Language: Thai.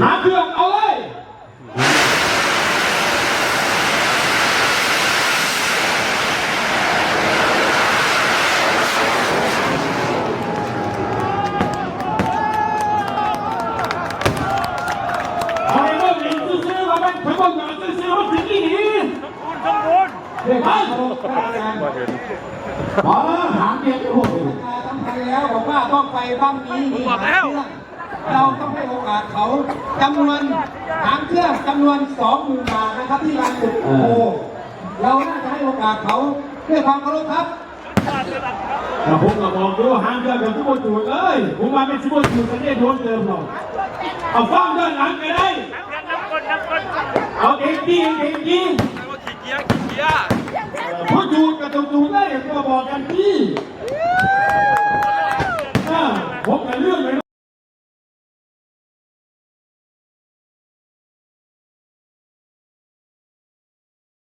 หาเครื่องเอาเลยเอาไอ้เรื่องนี้ซื้อๆมาเป็นคนบอกอย่าซื้อๆมาถึงที่นี่เด็กบ้านขอถามเพียงพวกสำคัญแล้วบอกว่าต้องไปบ้างนี้มีหางเครื่อง เราต้องให้โอกาสเขาจำนวนหางเครื่องจำนวนสองหมื่นบาทนะครับที่ลานจุดโอ้เราน่าจะให้โอกาสเขาด้วยความเคารพครับแต่ผมก็บอกอยู่หางเดือนกับทุกคนจูดเลยผมมาเป็นทุกคนจูดกันเนี่ยโดนเติมหรอกเอาฟังเดินหลังไปได้เอาเองดีเองดีผู้จูดกับต้องจูดได้ก็บอกกันที่